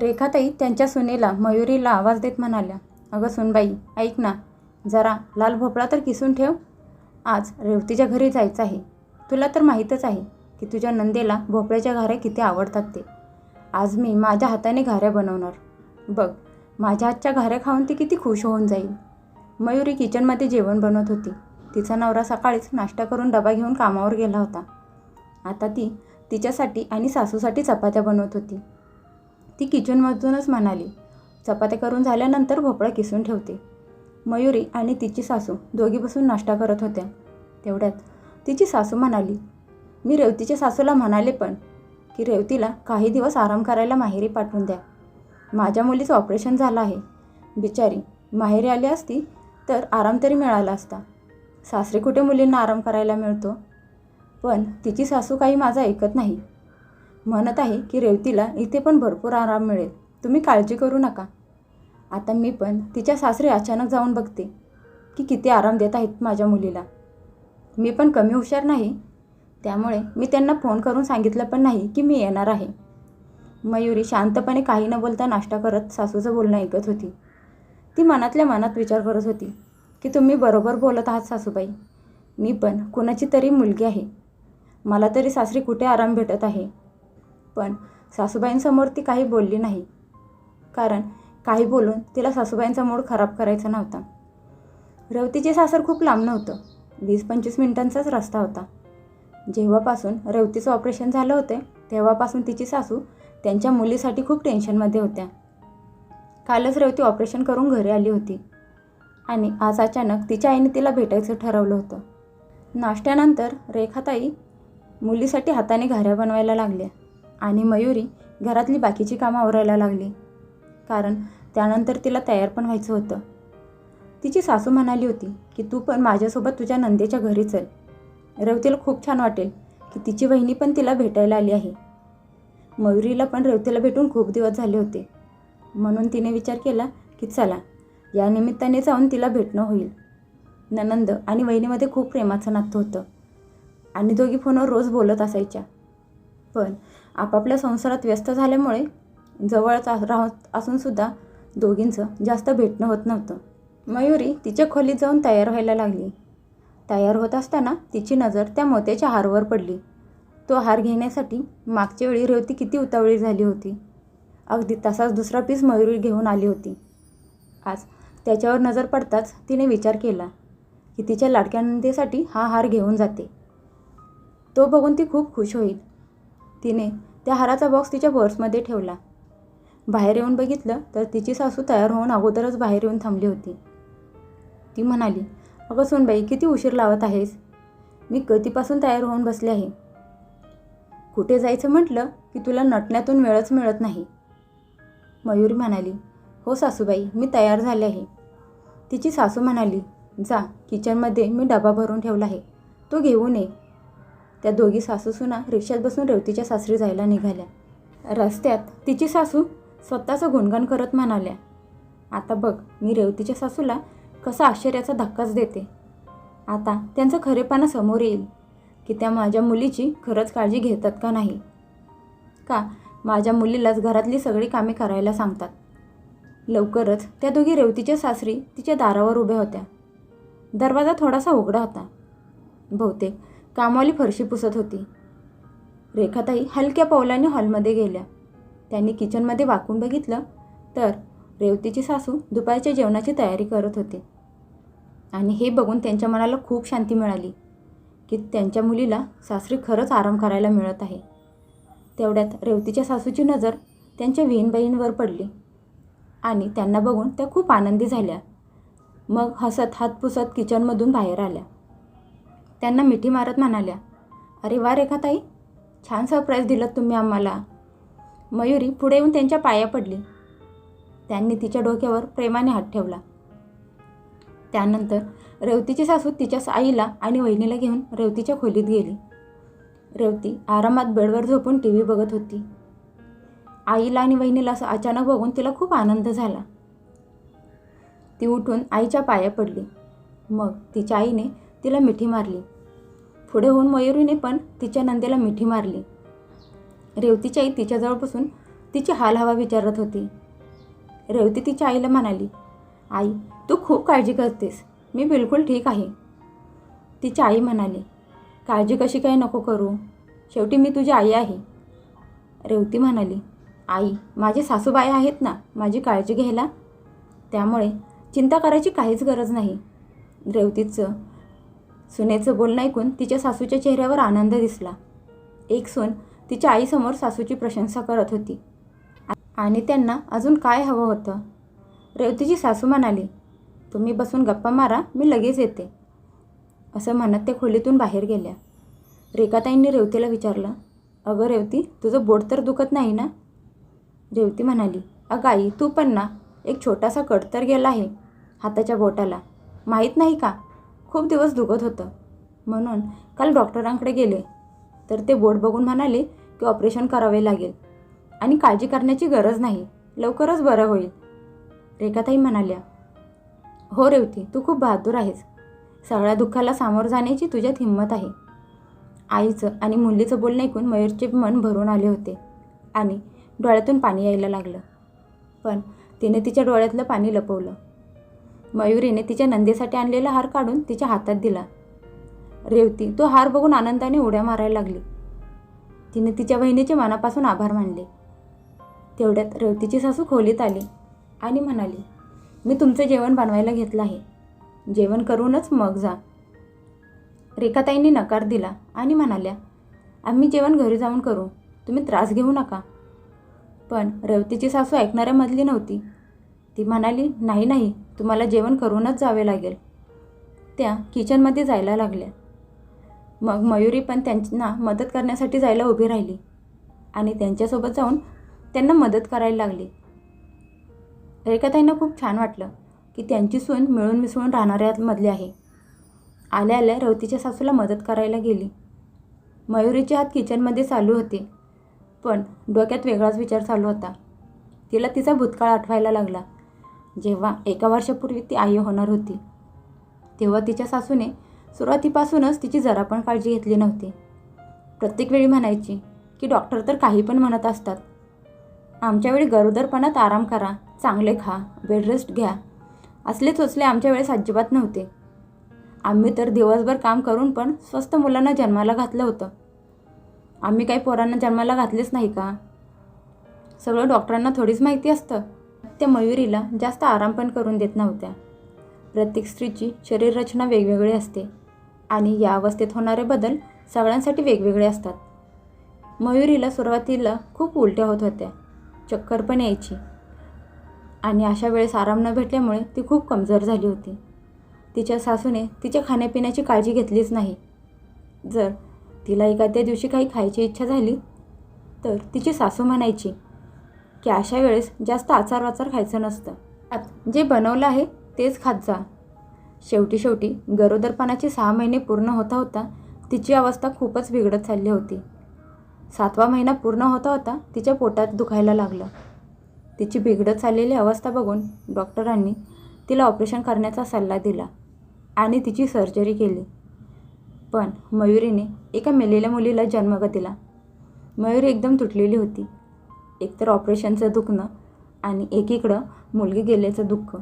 रेखाताई त्यांच्या सुनेला मयुरीला आवाज देत म्हणाल्या अगं सुनबाई ऐक ना जरा लाल भोपळा तर किसून ठेव. आज रेवतीच्या घरी जायचं आहे. तुला तर माहीतच आहे की तुझ्या नंदेला भोपळ्याच्या घाऱ्या किती आवडतात ते. आज मी माझ्या हाताने घाऱ्या बनवणार. बघ माझ्या हातच्या घाऱ्या खाऊन ती किती खुश होऊन जाईल. मयुरी किचनमध्ये जेवण बनवत होती. तिचा नवरा सकाळीच नाश्ता करून डबा घेऊन कामावर गेला होता. आता ती तिच्यासाठी आणि सासूसाठी चपात्या बनवत होती. ती किचनमधूनच म्हणाली चपात्या करून झाल्यानंतर भोपळा किसून ठेवते. मयुरी आणि तिची सासू दोघी बसून नाश्ता करत होत्या. तेवढ्यात तिची सासू म्हणाली मी रेवतीच्या सासूला म्हणाले पण की रेवतीला काही दिवस आराम करायला माहेरी पाठवून द्या. माझ्या मुलीचं ऑपरेशन झालं आहे. बिचारी माहेरी आली असती तर आराम तरी मिळाला असता. सासरी कुठे मुलींना आराम करायला मिळतो? पण तिची सासू काही माझं ऐकत नाही. म्हणत आहे की रेवतीला इथे पण भरपूर आराम मिळेल. तुम्ही काळजी करू नका. आता मी पण तिच्या सासरी अचानक जाऊन बघते की किती आराम देत आहेत माझ्या मुलीला. मी पण कमी हुशार नाही. त्यामुळे मी त्यांना फोन करून सांगितलं पण नाही की मी येणार आहे. मयुरी शांतपणे काही न बोलता नाश्ता करत सासूचं बोलणं ऐकत होती. ती मनातल्या मनात विचार करत होती की तुम्ही बरोबर बोलत आहात सासूबाई. मी पण कुणाची तरी मुलगी आहे. मला तरी सासरी कुठे आराम भेटत आहे? पण सासूबाईंसमोर ती काही बोलली नाही. कारण काही बोलून तिला सासूबाईंचा मूड खराब करायचा नव्हता. रवतीचे सासर खूप लांब नव्हतं. वीस पंचवीस मिनिटांचाच रस्ता होता. जेव्हापासून रवतीचं ऑपरेशन झालं होते तेव्हापासून तिची सासू त्यांच्या मुलीसाठी खूप टेन्शनमध्ये होत्या. कालच रेवती ऑपरेशन करून घरी आली होती. आणि आज अचानक तिच्या आईने तिला भेटायचं ठरवलं होतं. नाश्त्यानंतर रेखाताई मुलीसाठी हाताने घाऱ्या बनवायला लागल्या. आणि मयुरी घरातली बाकीची कामं आवरायला लागली. कारण त्यानंतर तिला तयार पण व्हायचं होतं. तिची सासू म्हणाली होती की तू पण माझ्यासोबत तुझ्या नंदेच्या घरी चल. रेवतीला खूप छान वाटेल की तिची बहिणी पण तिला भेटायला आली आहे. मयुरीला पण रेवतीला भेटून खूप दिवस झाले होते. म्हणून तिने विचार केला की चला या निमित्ताने जाऊन तिला भेटणं होईल. ननंद आणि वहिनीमध्ये खूप प्रेमाचं नातं होतं आणि दोघी फोनवर रोज बोलत असायच्या. पण आपापल्या संसारात व्यस्त झाल्यामुळे जवळच राहत असूनसुद्धा दोघींचं जास्त भेटणं होत नव्हतं. मयुरी तिच्या खोलीत जाऊन तयार व्हायला लागली. तयार होत असताना तिची नजर त्या मोत्याच्या हारवर पडली. तो हार घेण्यासाठी मागच्या वेळी रेवती किती उतावळी झाली होती. अगदी तसाच दुसरा पीस मयुरी घेऊन आली होती. आज त्याच्यावर नजर पडताच तिने विचार केला की तिच्या लाडक्यांदीसाठी हा हार घेऊन जाते. तो बघून ती खूप खुश होईल. तिने त्या हाराचा बॉक्स तिच्या पर्समध्ये ठेवला. बाहेर येऊन बघितलं तर तिची सासू तयार होऊन अगोदरच बाहेर येऊन थांबली होती. ती म्हणाली अगं सोनबाई किती उशीर लावत आहेस? मी कधीपासून तयार होऊन बसले आहे. कुठे जायचं म्हटलं की तुला नटण्यातून वेळच मिळत नाही. मयुरी म्हणाली हो सासूबाई मी तयार झाले आहे. तिची सासू म्हणाली जा किचनमध्ये मी डबा भरून ठेवला आहे. तो घेऊन ये. त्या दोघी सासूसुना रिक्षात बसून रेवतीच्या सासरी जायला निघाल्या. रस्त्यात तिची सासू स्वतःचं गुणगान करत म्हणाल्या आता बघ मी रेवतीच्या सासूला कसा आश्चर्याचा धक्काच देते. आता त्यांचं खरेपणा समोर येईल की त्या माझ्या मुलीची खरंच काळजी घेतात का नाही. का माझ्या मुलीलाच घरातली सगळी कामे करायला सांगतात. लवकरच त्या दोघी रेवतीच्या सासरी तिच्या दारावर उभ्या होत्या. दरवाजा थोडासा उघडा होता. बहुतेक कामवाली फरशी पुसत होती. रेखाताई हलक्या पावलाने हॉलमध्ये गेल्या. त्यांनी किचनमध्ये वाकून बघितलं तर रेवतीची सासू दुपारच्या जेवणाची तयारी करत होते. आणि हे बघून त्यांच्या मनाला खूप शांती मिळाली की त्यांच्या मुलीला सासरी खरंच आराम करायला मिळत आहे. तेवढ्यात रेवतीच्या सासूची नजर त्यांच्या विहीनबाईंवर पडली आणि त्यांना बघून त्या खूप आनंदी झाल्या. मग हसत हात पुसत किचनमधून बाहेर आल्या. त्यांना मिठी मारत म्हणाल्या अरे वा रेखा ताई छान सरप्राईज दिलं तुम्ही आम्हाला. मयुरी पुढे येऊन त्यांच्या पाया पडली. त्यांनी तिच्या डोक्यावर प्रेमाने हात ठेवला. त्यानंतर रेवतीची सासू तिच्या आईला आणि वहिनीला घेऊन रेवतीच्या खोलीत गेली. रेवती आरामात बेडवर झोपून टी व्ही बघत होती. आईला आणि वहिनीला असं अचानक बघून तिला खूप आनंद झाला. ती उठून आईच्या पाया पडली. मग तिच्या आईने तिला मिठी मारली. पुढे होऊन मयुरीने पण तिच्या नंदेला मिठी मारली. रेवतीची आई तिच्याजवळ बसून तिची हाल हवा विचारत होती. रेवती तिच्या आईला म्हणाली आई तू खूप काळजी करतेस. मी बिलकुल ठीक आहे. तिची आई म्हणाली काळजी कशी काय नको करू. शेवटी मी तुझी आई आहे. रेवती म्हणाली आई माझे सासूबाई आहेत ना माझी काळजी घ्यायला. त्यामुळे चिंता करायची काहीच गरज नाही. रेवतीचं सुनेचं बोलणं ऐकून तिच्या सासूच्या चेहऱ्यावर आनंद दिसला. एक सून तिच्या आईसमोर सासूची प्रशंसा करत होती. आणि त्यांना अजून काय हवं होतं? रेवतीची सासू म्हणाली तुम्ही बसून गप्पा मारा मी लगेच येते. असं म्हणत त्या खोलीतून बाहेर गेल्या. रेखाताईंनी रेवतीला विचारलं अगं रेवती तुझं बोट तर दुखत नाही ना? रेवती म्हणाली अगं आई तू पण ना एक छोटासा कट तर गेला आहे हाताच्या बोटाला. माहीत नाही का खूप दिवस दुखत होतं. म्हणून काल डॉक्टरांकडे गेले. तर ते बोट बघून म्हणाले की ऑपरेशन करावे लागेल. आणि काळजी करण्याची गरज नाही. लवकरच बरं होईल. रेखाताई म्हणाल्या हो रेवती तू खूप बहादूर आहेस. सगळ्या दुःखाला सामोरं जाण्याची तुझ्यात हिंमत आहे. आईचं आणि मुलीचं बोलणं ऐकून मयूरचे मन भरून आले होते आणि डोळ्यातून पाणी यायला लागलं. पण तिने तिच्या डोळ्यातलं पाणी लपवलं. मयुरीने तिच्या नंदीसाठी आणलेला हार काढून तिच्या हातात दिला. रेवती तो हार बघून आनंदाने उड्या मारायला लागली. तिने तिच्या बहिणीचे मनापासून आभार मानले. तेवढ्यात रेवतीची सासू खोलीत आली आणि म्हणाली मी तुमचं जेवण बनवायला घेतलं आहे. जेवण करूनच मग जा. रेखाताईंनी नकार दिला आणि म्हणाल्या आम्ही जेवण घरी जाऊन करू. तुम्ही त्रास घेऊ नका. पण रेवतीची सासू ऐकणाऱ्यामधली नव्हती. ती म्हणाली नाही नाही तुम्हाला जेवण करूनच जावे लागेल. त्या किचनमध्ये जायला लागल्या. मग मयुरी पण त्यांना मदत करण्यासाठी जायला उभी राहिली आणि त्यांच्यासोबत जाऊन त्यांना मदत करायला लागली. रेखाताईंना खूप छान वाटलं की त्यांची सून मिळून मिसळून राहणाऱ्यामधली आहे. आल्या आल्या रवतीच्या सासूला मदत करायला गेली. मयुरीचे हात किचनमध्ये चालू होते पण डोक्यात वेगळाच विचार चालू होता. तिला तिचा भूतकाळ आठवायला लागला. जेव्हा एका वर्षापूर्वी ती आई होणार होती तेव्हा तिच्या सासूने सुरुवातीपासूनच तिची जरा पण काळजी घेतली नव्हती. प्रत्येक वेळी म्हणायची की डॉक्टर तर काही पण म्हणत असतात. आमच्या वेळी गरोदरपणात आराम करा चांगले खा बेड रेस्ट घ्या. असले चोचले आमच्या वेळेस अजिबात नव्हते. आम्ही तर दिवसभर काम करून पण स्वस्त मुलांना जन्माला घातलं होतं. आम्ही काही पोरांना जन्माला घातलेच नाही का? सगळं डॉक्टरांना थोडीच माहिती असतं. त्या मयुरीला जास्त आराम पण करून देत नव्हत्या. प्रत्येक स्त्रीची शरीररचना वेगवेगळी असते आणि या अवस्थेत होणारे बदल सगळ्यांसाठी वेगवेगळे असतात. मयुरीला सुरुवातीला खूप उलट्या होत होत्या. चक्कर पण यायची आणि अशा वेळेस आराम न भेटल्यामुळे ती खूप कमजोर झाली होती. तिच्या सासूने तिच्या खाण्यापिण्याची काळजी घेतलीच नाही. जर तिला एखाद्या दिवशी काही खायची इच्छा झाली तर तिची सासू म्हणायची की अशा वेळेस जास्त आचार वाचार खायचं नसतं. आत जे बनवलं आहे तेच खात जा. शेवटी शेवटी गरोदरपणाचे सहा महिने पूर्ण होता होता तिची अवस्था खूपच बिघडत चालली होती. सातवा महिना पूर्ण होता होता तिच्या पोटात दुखायला लागलं. तिची बिघडत चाललेली अवस्था बघून डॉक्टरांनी तिला ऑपरेशन करण्याचा सल्ला दिला आणि तिची सर्जरी केली. पण मयुरीने एका मेलेल्या मुलीला जन्म दिला. मयुरी एकदम तुटलेली होती. एकतर ऑपरेशनचं दुखणं आणि एकीकडं मुलगी गेल्याचं दुःख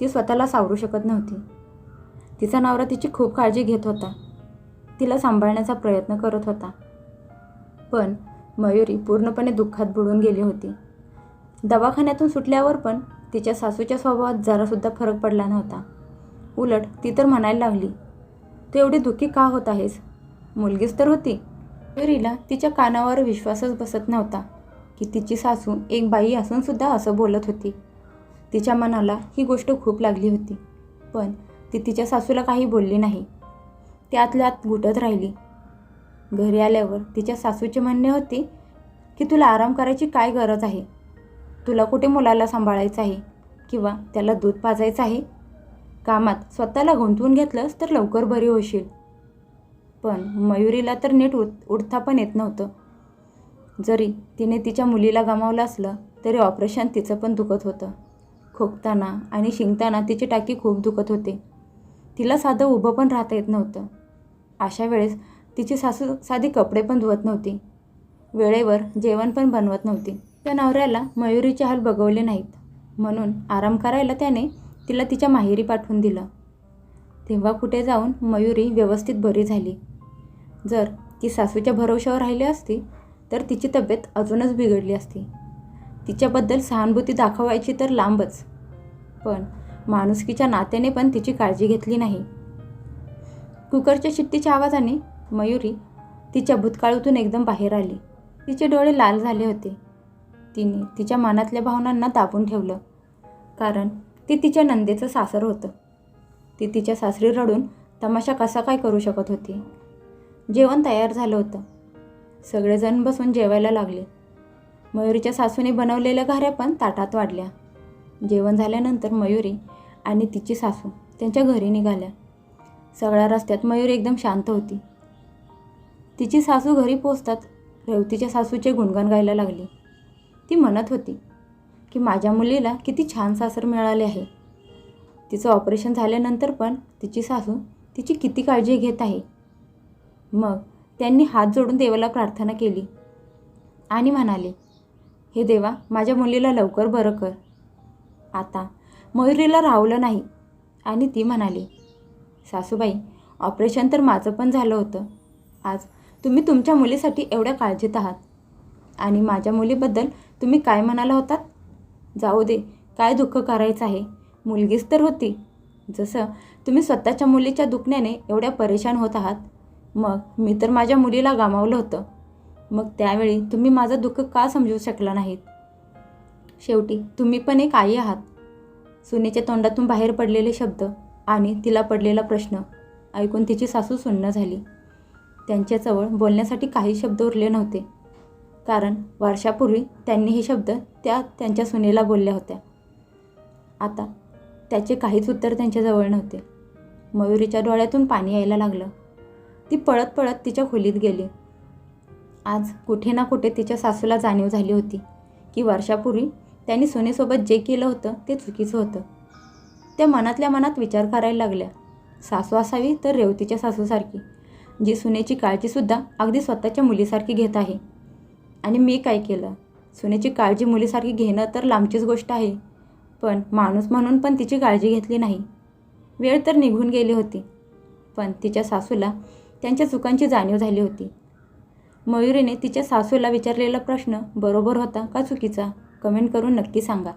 ती स्वतःला सावरू शकत नव्हती. तिचा नवरा तिची खूप काळजी घेत होता. तिला सांभाळण्याचा प्रयत्न करत होता. पण मयुरी पूर्णपणे दुःखात बुडून गेली होती. दवाखान्यातून सुटल्यावर पण तिच्या सासूच्या स्वभावात जरासुद्धा फरक पडला नव्हता. उलट ती तर म्हणायला लागली तू एवढी दुःखी का होत आहेस? मुलगीच तर होती. मयुरीला तिच्या कानावर विश्वासच बसत नव्हता. की तिची सासू एक बाई असूनसुद्धा असं बोलत होती. तिच्या मनाला ही गोष्ट खूप लागली होती पण ती तिच्या सासूला काही बोलली नाही. त्यातल्या आत घुटत राहिली. घरी आल्यावर तिच्या सासूचे म्हणणे होते की तुला आराम करायची काय गरज आहे? तुला कुठे मुलाला सांभाळायचं आहे किंवा त्याला दूध पाजायचं आहे? कामात स्वतःला गुंतवून घेतलंस तर लवकर बरी होशील. पण मयुरीला तर नीट उठ उठता पण येत नव्हतं. जरी तिने तिच्या मुलीला गमावलं असलं तरी ऑपरेशन तिचं पण दुखत होतं. खोकताना आणि शिंकताना तिची टाकी खूप दुखत होते. तिला साधं उभं पण राहता येत नव्हतं. अशा वेळेस तिची सासू साधी कपडे पण धुवत नव्हती. वेळेवर जेवण पण बनवत नव्हती. त्या नवऱ्याला मयुरीचे हाल बघवले नाहीत. म्हणून आराम करायला त्याने तिला तिच्या माहेरी पाठवून दिलं. तेव्हा कुठे जाऊन मयुरी व्यवस्थित बरी झाली. जर ती सासूच्या भरोशावर राहिली असती तर तिची तब्येत अजूनच बिघडली असती. तिच्याबद्दल सहानुभूती दाखवायची तर लांबच. पण माणुसकीच्या नात्याने पण तिची काळजी घेतली नाही. कुकरच्या शिट्टीच्या आवाजाने मयुरी तिच्या भूतकाळातून एकदम बाहेर आली. तिचे डोळे लाल झाले होते. तिने तिच्या मनातल्या भावनांना दाबून ठेवलं. कारण ते तिच्या नंदेचं सासर होतं. ती तिच्या सासरी रडून तमाशा कसा काय करू शकत होती? जेवण तयार झालं होतं. सगळेजण बसून जेवायला लागले. मयुरीच्या सासूने बनवलेल्या घाऱ्या पण ताटात वाढल्या. जेवण झाल्यानंतर मयुरी आणि तिची सासू त्यांच्या घरी निघाल्या. सगळ्या रस्त्यात मयुरी एकदम शांत होती. तिची सासू घरी पोचतात रेवतीच्या सासूचे गुणगान गायला लागली. ती म्हणत होती की माझ्या मुलीला किती छान सासर मिळाले आहे. तिचं ऑपरेशन झाल्यानंतर पण तिची सासू तिची किती काळजी घेत आहे. मग त्यांनी हात जोडून देवाला प्रार्थना केली. आणि म्हणाले हे देवा माझ्या मुलीला लवकर बरं कर. आता मयुरीला राहवलं नाही. आणि ती म्हणाली सासूबाई ऑपरेशन तर माझं पण झालं होतं. आज तुम्ही तुमच्या मुलीसाठी एवढ्या काळजीत आहात. आणि माझ्या मुलीबद्दल तुम्ही काय म्हणाला होतात जाऊ दे काय दुःख करायचं आहे? मुलगीच तर होती. जसं तुम्ही स्वतःच्या मुलीच्या दुखण्याने एवढ्या परेशान होत आहात मग मी तर माझ्या मुलीला गमावलं होतं. मग त्यावेळी तुम्ही माझं दुःख का समजू शकला नाहीत? शेवटी तुम्ही पण एक आई आहात. सुनेच्या तोंडातून बाहेर पडलेले शब्द आणि तिला पडलेला प्रश्न ऐकून तिची सासू सुन्न झाली. त्यांच्याजवळ बोलण्यासाठी काही शब्द उरले नव्हते. कारण वर्षापूर्वी त्यांनी हे शब्द त्या त्यांच्या सुनेला बोलल्या होत्या. आता त्याचे काहीच उत्तर त्यांच्याजवळ नव्हते. मयुरीच्या डोळ्यातून पाणी यायला लागलं. ती पळत पळत तिच्या खोलीत गेली. आज कुठे ना कुठे तिच्या सासूला जाणीव झाली होती की वर्षापूर्वी त्यांनी सुनेसोबत जे केलं होतं ते चुकीचं होतं. त्या मनातल्या मनात विचार करायला लागल्या. सासू असावी तर रेवतीच्या सासूसारखी जी सुनेची काळजीसुद्धा अगदी स्वतःच्या मुलीसारखी घेत आहे. आणि मी काय केलं? सुनेची काळजी मुलीसारखी घेणं तर लांबचीच गोष्ट आहे पण माणूस म्हणून पण तिची काळजी घेतली नाही. वेळ तर निघून गेली होती पण तिच्या सासूला त्यांच्या चुकांची जाणीव झाली होती. मयुरीने तिच्या सासूला विचारलेला प्रश्न बरोबर होता का चुकीचा? कमेंट करून नक्की सांगा.